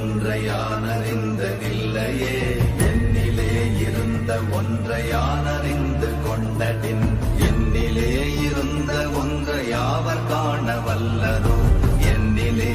இருந்த நில்லையே. என்னிலே இருந்த ஒன்றையானறிந்து கொண்டடின் என்னிலே இருந்த ஒன்றை யாவர் காண வல்லரோ?